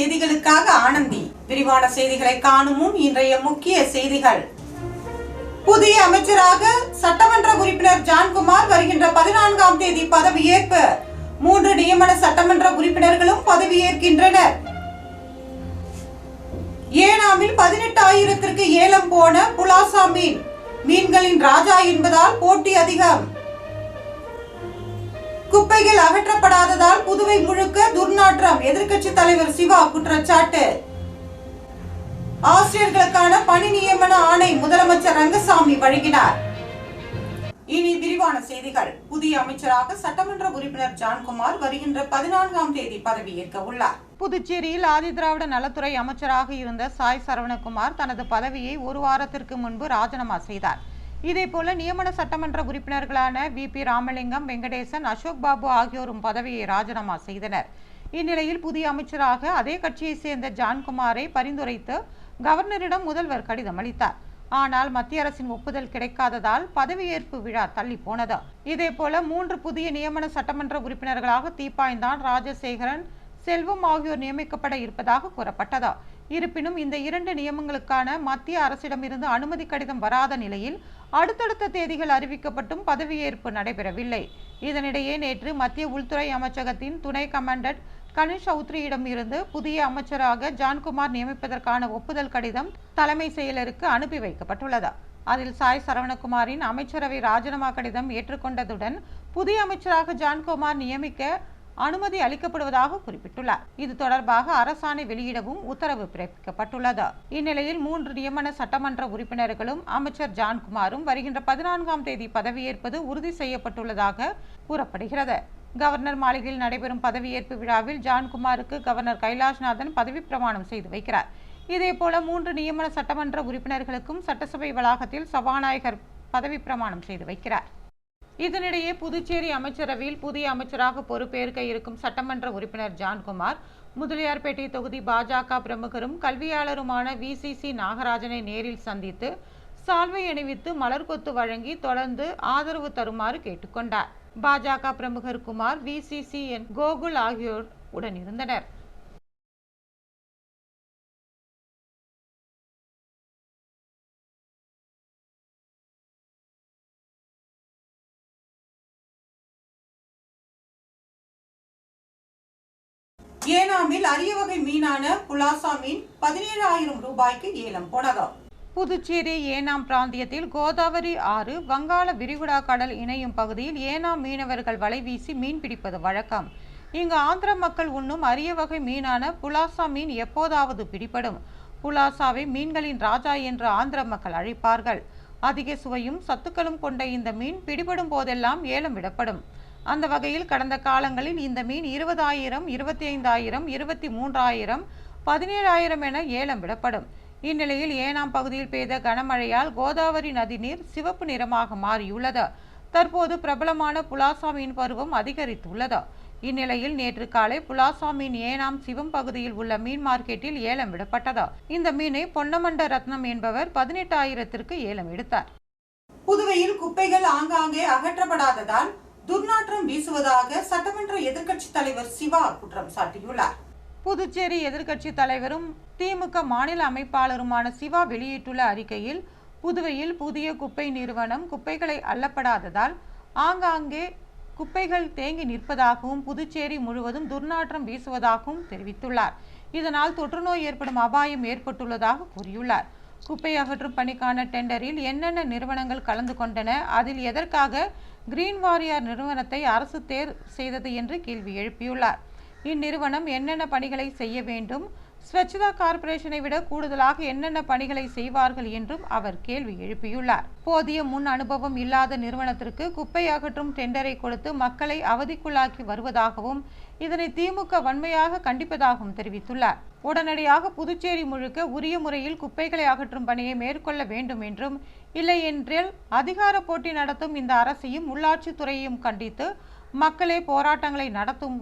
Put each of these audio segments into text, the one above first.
செய்திகளுக்காக ஆனந்தி. விரிவான செய்திகளை காணும் முன் இன்றைய முக்கிய செய்திகள். புதிய அமைச்சராக சட்டமன்ற உறுப்பினர் ஜான்குமார் வருகின்ற பதினான்காம் தேதி பதவியேற்பு. மூன்று நியமன சட்டமன்ற உறுப்பினர்களும் பதவியேற்கின்றனர். ஏனாமில் பதினெட்டு ஆயிரத்திற்கு ஏலம் போன புலாசா மீன். மீன்களின் ராஜா என்பதால் போட்டி அதிகம். குப்பைகள் அகற்றப்படாததால் புதுவை முழுக்க துர்நாற்றம். எதிர்க்கட்சி தலைவர் சிவா குற்றச்சாட்டு. ஆசிரியர்களுக்கான பணி நியமன ஆணை முதலமைச்சர் ரங்கசாமி வழங்கினார். இனி விரிவான செய்திகள். புதிய அமைச்சராக சட்டமன்ற உறுப்பினர் ஜான்குமார் வருகின்ற பதினான்காம் தேதி பதவியேற்க உள்ளார். புதுச்சேரியில் ஆதிதிராவிட நலத்துறை அமைச்சராக இருந்த சாய் சரவணகுமார் தனது பதவியை ஒரு வாரத்திற்கு முன்பு ராஜினாமா செய்தார். இதேபோல நியமன சட்டமன்ற உறுப்பினர்களான வி. பி. ராமலிங்கம் வெங்கடேசன் அசோக் பாபு ஆகியோரும் பதவியை ராஜினாமா செய்தனர். இந்நிலையில் புதிய அமைச்சராக அதே கட்சியைச் சேர்ந்த ஜான்குமாரை பரிந்துரைத்து கவர்னரிடம் முதல்வர் கடிதம் அளித்தார். ஆனால் மத்திய அரசின் ஒப்புதல் கிடைக்காததால் பதவியேற்பு விழா தள்ளி போனது. இதேபோல மூன்று புதிய நியமன சட்டமன்ற உறுப்பினர்களாக தீப்பாய்ந்தான் ராஜசேகரன் செல்வம் ஆகியோர் நியமிக்கப்பட இருப்பதாக கூறப்பட்டது. இருப்பினும் இந்த இரண்டு நியமங்களுக்கான மத்திய அரசிடமிருந்து அனுமதி கடிதம் வராத நிலையில் அடுத்தடுத்த தேதிகள் அறிவிக்கப்பட்டும் பதவியேற்பு நடைபெறவில்லை. இதனிடையே நேற்று மத்திய உள்துறை அமைச்சகத்தின் துணை கமாண்டட் கனிஷ் சௌத்ரியிடம் இருந்து புதிய அமைச்சராக ஜான்குமார் நியமிப்பதற்கான ஒப்புதல் கடிதம் தலைமை செயலருக்கு அனுப்பி வைக்கப்பட்டுள்ளது. அதில் சாய் சரவணகுமாரின் அமைச்சரவை ராஜினாமா கடிதம் ஏற்றுக்கொண்டதுடன் புதிய அமைச்சராக ஜான்குமார் நியமிக்க அனுமதி அளிக்கப்படுவதாக குறிப்பிட்டுள்ளார். இது தொடர்பாக அரசாணை வெளியிடவும் உத்தரவு பிறப்பிக்கப்பட்டுள்ளது. இந்நிலையில் மூன்று நியமன சட்டமன்ற உறுப்பினர்களும் அமைச்சர் ஜான்குமாரும் வருகின்ற பதினான்காம் தேதி பதவியேற்பது உறுதி செய்யப்பட்டுள்ளதாக கூறப்படுகிறது. கவர்னர் மாளிகையில் நடைபெறும் பதவியேற்பு விழாவில் ஜான்குமாருக்கு கவர்னர் கைலாஷ்நாதன் பதவி பிரமாணம் செய்து வைக்கிறார். இதேபோல மூன்று நியமன சட்டமன்ற உறுப்பினர்களுக்கும் சட்டசபை வளாகத்தில் சபாநாயகர் பதவி பிரமாணம் செய்து வைக்கிறார். இதனிடையே புதுச்சேரி அமைச்சரவையில் புதிய அமைச்சராக பொறுப்பேற்க இருக்கும் சட்டமன்ற உறுப்பினர் ஜான்குமார் முதலியார்பேட்டை தொகுதி பாஜக பிரமுகரும் கல்வியாளருமான விசிசி நாகராஜனை நேரில் சந்தித்து சால்வை அணிவித்து மலர் கொத்து வழங்கி தொடர்ந்து ஆதரவு தருமாறு கேட்டுக்கொண்டார். பாஜக பிரமுகர் குமார் விசிசி என் கோகுல் ஆகியோர் உடனிருந்தனர் ஏனாமில் அரிய வகை மீனான புலாசா மீன் பதினேழாயிரம் ரூபாய்க்கு ஏலம் போனது புதுச்சேரி ஏனாம் பிராந்தியத்தில் கோதாவரி ஆறு வங்காள விரிகுடா கடல் இணையும் பகுதியில் ஏனாம் மீனவர்கள் வலை வீசி மீன் பிடிப்பது வழக்கம். இங்கு ஆந்திர மக்கள் உண்ணும் அரிய வகை மீனான புலாசா மீன் எப்போதாவது பிடிபடும். புலாசாவை மீன்களின் ராஜா என்று ஆந்திர மக்கள் அழைப்பார்கள். அதிக சுவையும் சத்துக்களும் கொண்ட இந்த மீன் பிடிபடும் போதெல்லாம் ஏலம் விடப்படும். அந்த வகையில் கடந்த காலங்களில் இந்த மீன் இருபதாயிரம் இருபத்தி ஐந்தாயிரம் இருபத்தி மூன்றாயிரம் பதினேழாயிரம் என ஏலம் விடப்படும். இந்நிலையில் ஏனாம் பகுதியில் பெய்த கனமழையால் கோதாவரி நதிநீர் சிவப்பு நிறமாக மாறியுள்ளது. தற்போது பிரபலமான புலாசா மீன் பருவம் அதிகரித்துள்ளது. இந்நிலையில் நேற்று காலை புலாசா மீன் ஏனாம் சிவம் பகுதியில் உள்ள மீன் மார்க்கெட்டில் ஏலம் விடப்பட்டது. இந்த மீனை பொன்னமண்ட ரத்னம் என்பவர் பதினெட்டாயிரத்திற்கு ஏலம் எடுத்தார். புதுவையில் குப்பைகள் ஆங்காங்கே அகற்றப்படாததால் துர்நாற்றம் வீசுவதாக சட்டமன்ற எதிர்க்கட்சி தலைவர் சிவா குற்றம் சாட்டியுள்ளார். புதுச்சேரி எதிர்க்கட்சி தலைவரும் திமுக மாநில அமைப்பாளருமான சிவா வெளியிட்டுள்ள அறிக்கையில் புதுவையில் புதிய குப்பை நிறுவனம் குப்பைகளை அள்ளப்படாததால் ஆங்காங்கே குப்பைகள் தேங்கி நிற்பதாகவும் புதுச்சேரி முழுவதும் துர்நாற்றம் வீசுவதாகவும் தெரிவித்துள்ளார். இதனால் தொற்றுநோய் ஏற்படும் அபாயம் ஏற்பட்டுள்ளதாக கூறியுள்ளார். குப்பை அகற்றும் பணிக்கான டெண்டரில் என்னென்ன நிறுவனங்கள் கலந்து கொண்டன? அதில் எதற்காக கிரீன் வாரியார் நிறுவனத்தை அரசு தேர் செய்தது என்று கேள்வி எழுப்பியுள்ளார். இந்நிறுவனம் என்னென்ன பணிகளை செய்ய வேண்டும்? ஸ்வச்சதா கார்ப்பரேஷனை விட கூடுதலாக என்னென்ன பணிகளை செய்வார்கள் என்றும் அவர் கேள்வி எழுப்பியுள்ளார். போதிய முன் அனுபவம் இல்லாத நிறுவனத்திற்கு குப்பை அகற்றும் டெண்டரை கொடுத்து மக்களை அவதிக்குள்ளாக்கி வருவதாகவும் இதனை திமுக வன்மையாக கண்டிப்பதாகவும் தெரிவித்துள்ளார். உடனடியாக புதுச்சேரி முழுக்க உரிய முறையில் குப்பைகளை அகற்றும் பணியை மேற்கொள்ள வேண்டும் என்றும் இல்லையென்றில் அதிகார போட்டி நடத்தும் இந்த அரசையும் உள்ளாட்சித்துறையையும் கண்டித்து மக்களே போராட்டங்களை நடத்தும்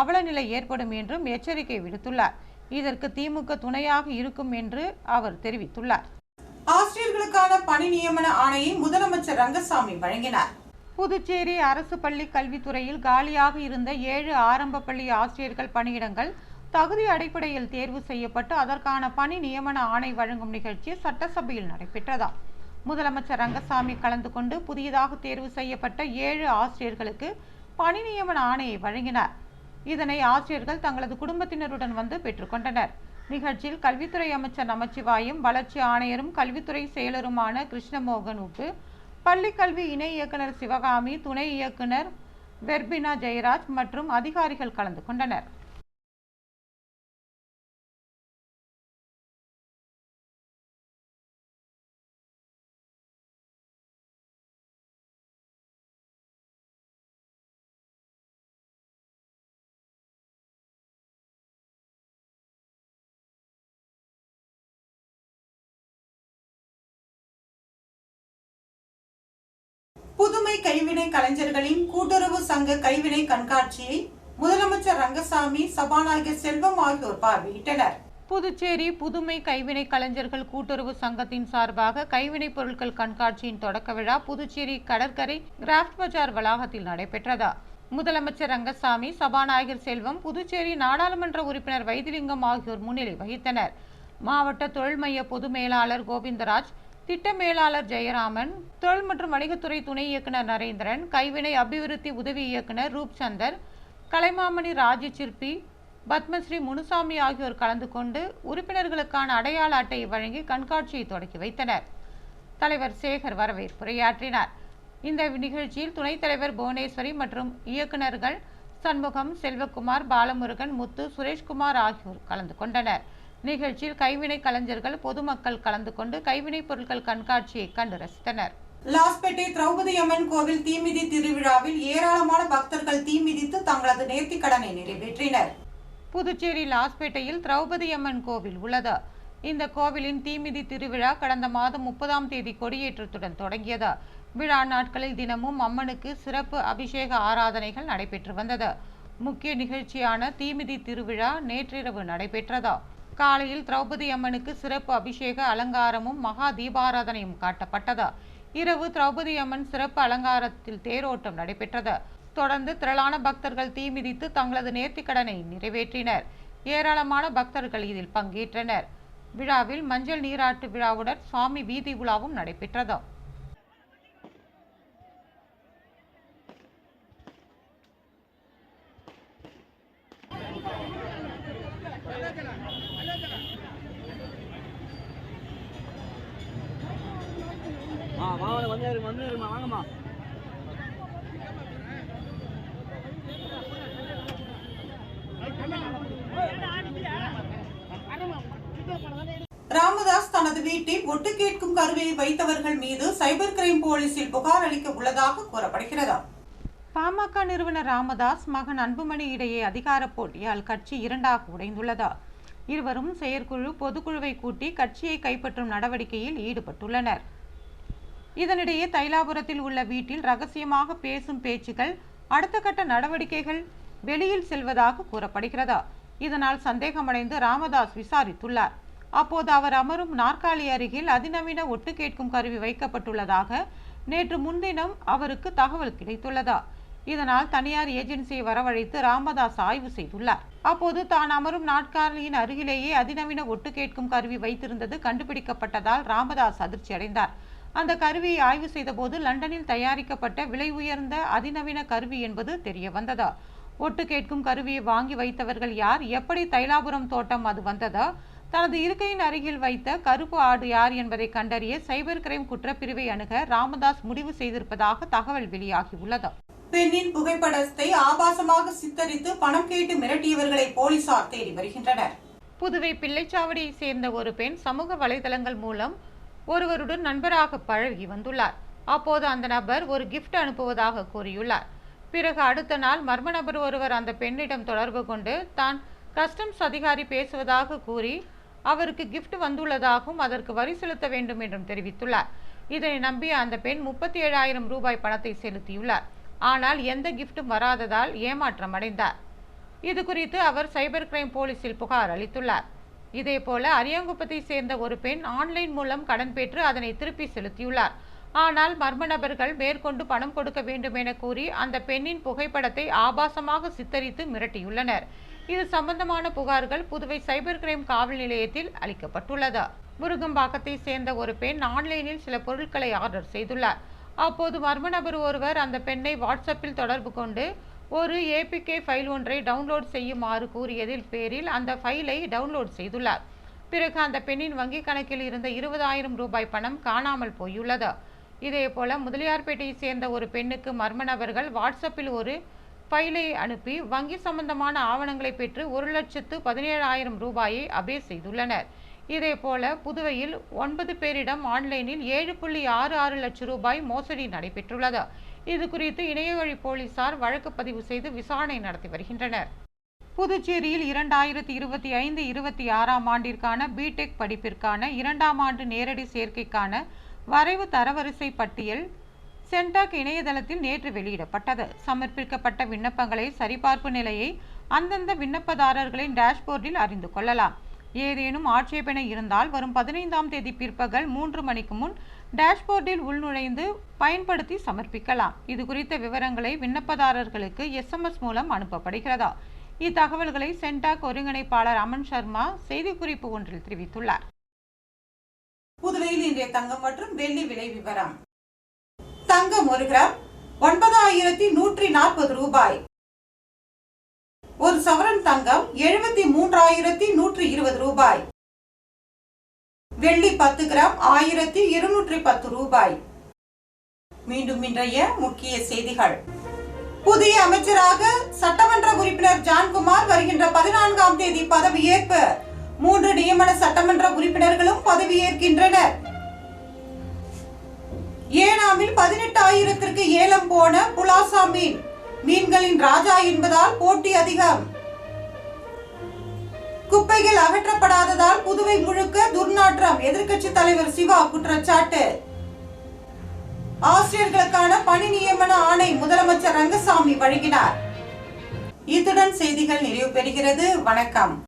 அவலநிலை ஏற்படும் என்றும் எச்சரிக்கை விடுத்துள்ளார். இதற்கு திமுக துணையாக இருக்கும் என்று அவர் தெரிவித்துள்ளார். ஆசிரியர்களுக்கான பணி நியமன ஆணையை முதலமைச்சர் ரங்கசாமி வழங்கினார். புதுச்சேரி அரசு பள்ளி கல்வித்துறையில் காலியாக இருந்த ஏழு ஆரம்ப பள்ளி ஆசிரியர்கள் பணியிடங்கள் தகுதி அடிப்படையில் தேர்வு செய்யப்பட்டு அதற்கான பணி நியமன ஆணை வழங்கும் நிகழ்ச்சி சட்டசபையில் நடைபெற்றதா முதலமைச்சர் ரங்கசாமி கலந்து கொண்டு புதியதாக தேர்வு செய்யப்பட்ட ஏழு ஆசிரியர்களுக்கு பணி நியமன ஆணையை வழங்கினார். இதனை ஆசிரியர்கள் தங்களது குடும்பத்தினருடன் வந்து பெற்றுக்கொண்டனர். நிகழ்ச்சியில் கல்வித்துறை அமைச்சர் நமச்சிவாயும் வளர்ச்சி ஆணையரும் கல்வித்துறை செயலருமான கிருஷ்ணமோகன் உப்பு பள்ளி கல்வி இணை இயக்குனர் சிவகாமி துணை இயக்குனர் வெர்பினா ஜெயராஜ் மற்றும் அதிகாரிகள் கலந்து கொண்டனர். புதுமை கைவினை கலைஞர்களின் கூட்டுறவு சங்க கைவினை கண்காட்சியை முதலமைச்சர் ரங்கசாமி சபாநாயகர் செல்வம் ஆகியோர் பார்வையிட்டனர். புதுச்சேரி புதுமை கைவினை கலைஞர்கள் கூட்டுறவு சங்கத்தின் சார்பாக கைவினைப் பொருட்கள் கண்காட்சியின் தொடக்க விழா புதுச்சேரி கடற்கரை கிராஃப்ட் பஜார் வளாகத்தில் நடைபெற்றதா. முதலமைச்சர் ரங்கசாமி சபாநாயகர் செல்வம் புதுச்சேரி நாடாளுமன்ற உறுப்பினர் வைத்திலிங்கம் ஆகியோர் முன்னிலை வகித்தனர். மாவட்ட தொழில் மைய பொது மேலாளர் கோவிந்தராஜ் திட்ட மேலாளர் ஜெயராமன் தொழில் மற்றும் வணிகத்துறை துணை இயக்குனர் நரேந்திரன் கைவினை அபிவிருத்தி உதவி இயக்குனர் ரூப்சந்தர் கலைமாமணி ராஜி சிற்பி பத்மஸ்ரீ முனுசாமி ஆகியோர் கலந்து கொண்டு உறுப்பினர்களுக்கான அடையாள அட்டையை வழங்கி கண்காட்சியை தொடக்கி வைத்தனர். தலைவர் சேகர் வரவேற்புரையாற்றினார். இந்த நிகழ்ச்சியில் துணைத் தலைவர் புவனேஸ்வரி மற்றும் இயக்குனர்கள் சண்முகம் செல்வகுமார் பாலமுருகன் முத்து சுரேஷ்குமார் ஆகியோர் கலந்து கொண்டனர். நிகழ்ச்சியில் கைவினை கலைஞர்கள் பொதுமக்கள் கலந்து கொண்டு கைவினைப் பொருட்கள் கண்காட்சியை கண்டு ரசித்தனர் லாஸ்பேட்டை திரௌபதி அம்மன் கோவில் தீமிதி திருவிழாவில் ஏராளமான பக்தர்கள் தீமிதித்து தங்களது நேர்த்திக் கடனை நிறைவேற்றினர். புதுச்சேரி லாஸ்பேட்டையில் திரௌபதி அம்மன் கோவில் உள்ளது. இந்த கோவிலின் தீமிதி திருவிழா கடந்த மாதம் முப்பதாம் தேதி கொடியேற்றத்துடன் தொடங்கியது. விழா நாட்களில் தினமும் அம்மனுக்கு சிறப்பு அபிஷேக ஆராதனைகள் நடைபெற்று வந்தது. முக்கிய நிகழ்ச்சியான தீமிதி திருவிழா நேற்றிரவு நடைபெற்றது. காலையில் திரௌபதி அம்மனுக்கு சிறப்பு அபிஷேக அலங்காரமும் மகா தீபாராதனையும் காட்டப்பட்டது. இரவு திரௌபதி அம்மன் சிறப்பு அலங்காரத்தில் தேரோட்டம் நடைபெற்றது. தொடர்ந்து திரளான பக்தர்கள் தீ மிதித்து தங்களது நேர்த்திக்கடனை நிறைவேற்றினர். ஏராளமான பக்தர்கள் இதில் பங்கேற்றனர். விழாவில் மஞ்சள் நீராட்டு விழாவுடன் சுவாமி வீதி உலாவும் நடைபெற்றது. ஆ வாங்க வந்து வந்து வாங்கம்மா. ராமதாஸ் தனது வீட்டில் ஒட்டு கேட்கும் கருவியை வைத்தவர்கள் மீது சைபர் கிரைம் போலீசில் புகார் அளிக்க உள்ளதாக கூறப்படுகிறது. பாமக நிறுவனர் ராமதாஸ் மகன் அன்புமணி இடையே அதிகார போட்டியால் கட்சி இரண்டாக உடைந்துள்ளது. இருவரும் செயற்குழு பொதுக்குழுவை கூட்டி கட்சியை கைப்பற்றும் நடவடிக்கையில் ஈடுபட்டுள்ளனர். இதனிடையே தைலாபுரத்தில் உள்ள வீட்டில் ரகசியமாக பேசும் பேச்சுகள் அடுத்த கட்ட நடவடிக்கைகள் வெளியில் செல்வதாக கூறப்படுகிறதா. இதனால் சந்தேகமடைந்து ராமதாஸ் விசாரித்துள்ளார். அப்போது அவர் அமரும் நாற்காலி அருகில் அதிநவீன ஒட்டு கேட்கும் கருவி வைக்கப்பட்டுள்ளதாக நேற்று முன்தினம் அவருக்கு தகவல் கிடைத்துள்ளதா. இதனால் தனியார் ஏஜென்சியை வரவழைத்து ராமதாஸ் ஆய்வு செய்துள்ளார். அப்போது தான் அமரும் நாட்காலியின் அருகிலேயே அதிநவீன ஒட்டு கேட்கும் கருவி வைத்திருந்தது கண்டுபிடிக்கப்பட்டதால் ராமதாஸ் அதிர்ச்சி அடைந்தார் அந்த கருவியை ஆய்வு செய்தபோது லண்டனில் தயாரிக்கப்பட்ட விலை உயர்ந்த அதிநவீன கருவி என்பது தெரிய வந்ததா? ஒட்டு கேட்கும் கருவியை வாங்கி வைத்தவர்கள் யார்? எப்படி தைலாபுரம் தோட்டம் அது வந்ததா? தனது இருக்கையின் அருகில் வைத்த கருப்பு ஆடு யார் என்பதை கண்டறிய சைபர் கிரைம் குற்றப்பிரிவை அணுக ராமதாஸ் முடிவு செய்திருப்பதாக தகவல் வெளியாகியுள்ளது. பெண்ணின் புகைப்படத்தை ஆபாசமாக சித்தரித்து பணம் கேட்டு மிரட்டியவர்களை போலீசார் தேடி வருகின்றனர். புதுவை பிள்ளைச்சாவடியை சேர்ந்த ஒரு பெண் சமூக வலைதளங்கள் மூலம் ஒருவருடன் நண்பராக பழகி வந்துள்ளார். அப்போது அந்த நபர் ஒரு கிஃப்ட் அனுப்புவதாக கூறியுள்ளார். பிறகு அடுத்த நாள் மர்ம நபர் ஒருவர் அந்த பெண்ணிடம் தொடர்பு கொண்டு தான் கஸ்டம்ஸ் அதிகாரி பேசுவதாக கூறி அவருக்கு கிஃப்ட் வந்துள்ளதாகவும் அதற்கு வரி செலுத்த வேண்டும் என்றும் தெரிவித்துள்ளார். இதனை நம்பிய அந்த பெண் முப்பத்தி ஏழாயிரம் ரூபாய் பணத்தை செலுத்தியுள்ளார். ஆனால் எந்த கிஃப்டும் வராததால் ஏமாற்றம் அடைந்தார். இது குறித்து அவர் சைபர் கிரைம் போலீசில் புகார் அளித்துள்ளார். இதேபோல அரியாங்குப்பத்தை சேர்ந்த ஒரு பெண் ஆன்லைன் மூலம் கடன் பெற்று அதனை திருப்பி செலுத்தியுள்ளார். ஆனால் மர்ம நபர்கள் மேற்கொண்டு பணம் கொடுக்க வேண்டும் என கூறி அந்த பெண்ணின் புகைப்படத்தை ஆபாசமாக சித்தரித்து மிரட்டியுள்ளனர். இது சம்பந்தமான புகார்கள் புதுவை சைபர் கிரைம் காவல் நிலையத்தில் அளிக்கப்பட்டுள்ளது. முருகம்பாக்கத்தை சேர்ந்த ஒரு பெண் ஆன்லைனில் சில பொருட்களை ஆர்டர் செய்துள்ளார். அப்போது மர்ம நபர் ஒருவர் அந்த பெண்ணை வாட்ஸ்அப்பில் தொடர்பு கொண்டு ஒரு ஏபிகே ஃபைல் ஒன்றை டவுன்லோட் செய்யுமாறு கூறியதில் பேரில் அந்த ஃபைலை டவுன்லோட் செய்துள்ளார். பிறகு அந்த பெண்ணின் வங்கிக் கணக்கில் இருந்த இருபதாயிரம் ரூபாய் பணம் காணாமல் போயுள்ளது. இதேபோல முதலியார்பேட்டையை சேர்ந்த ஒரு பெண்ணுக்கு மர்ம நபர்கள் வாட்ஸ்அப்பில் ஒரு ஃபைலை அனுப்பி வங்கி சம்பந்தமான ஆவணங்களை பெற்று ஒரு லட்சத்து பதினேழாயிரம் ரூபாயை அபே செய்துள்ளனர். இதேபோல புதுவையில் ஒன்பது பேரிடம் ஆன்லைனில் ஏழு புள்ளி ஆறு ஆறு லட்சம் ரூபாய் மோசடி நடைபெற்றுள்ளது. இது குறித்து இணையவழி போலீசார் வழக்கு பதிவு செய்து விசாரணை நடத்தி வருகின்றனர். புதுச்சேரியில் இரண்டாயிரத்தி இருபத்தி ஐந்து இருபத்தி ஆறாம் ஆண்டிற்கான பிடெக் படிப்பிற்கான இரண்டாம் ஆண்டு நேரடி சேர்க்கைக்கான வரைவு தரவரிசை பட்டியல் சென்டாக் இணையதளத்தில் நேற்று வெளியிடப்பட்டது. சமர்ப்பிக்கப்பட்ட விண்ணப்பங்களை சரிபார்ப்பு நிலையை அந்தந்த விண்ணப்பதாரர்களின் டேஷ்போர்டில் அறிந்து கொள்ளலாம். ஏதேனும் ஆட்சேபனை இருந்தால் வரும் பதினைந்தாம் தேதி பிற்பகல் மூன்று மணிக்கு முன் டேஷ்போர்டில் உள்நுழைந்து பயன்படுத்தி சமர்ப்பிக்கலாம். இது குறித்த விவரங்களை விண்ணப்பதாரர்களுக்கு எஸ்எம்எஸ் மூலம் அனுப்பப்படுகிறதா? இத்தகவல்களை சென்டாக் ஒருங்கிணைப்பாளர் அமன் சர்மா செய்திக்குறிப்பு ஒன்றில் தெரிவித்துள்ளார். புதுவையில் இன்றைய தங்கம் மற்றும் வெள்ளி விலை விவரம். தங்கம் ஒரு கிராம் ஒன்பதாயிரத்தி நூற்றி நாற்பது ரூபாய். ஒரு சவரன் தங்கம் எழுபத்தி மூன்றாயிரத்தி நூற்றி இருபது ரூபாய். வெள்ளி பத்து கிராம் ஆயிரத்தி இருநூற்றி பத்து ரூபாய். மீண்டும் இன்றைய முக்கிய செய்திகள். புதிய அமைச்சராக சட்டமன்ற உறுப்பினர் ஜான்குமார் வருகின்ற பதினான்காம் தேதி பதவியேற்பு. மூன்று நியமன சட்டமன்ற உறுப்பினர்களும் பதவியேற்கின்றனர். ஏனாமில் பதினெட்டு ஆயிரத்திற்கு ஏலம் போன புலாசா மீன் மீன்களின் ராஜா என்பதால் போட்டி அதிகம். குப்பைகள் அகற்றப்படாததால் புதுவை முழுக்க துர்நாற்றம். எதிர்க்கட்சி தலைவர் சிவா குற்றச்சாட்டு. ஆசிரியர்களுக்கான பணி நியமன ஆணை முதலமைச்சர் ரங்கசாமி வழங்கினார். இத்துடன் செய்திகள் நிறைவு பெறுகிறது. வணக்கம்.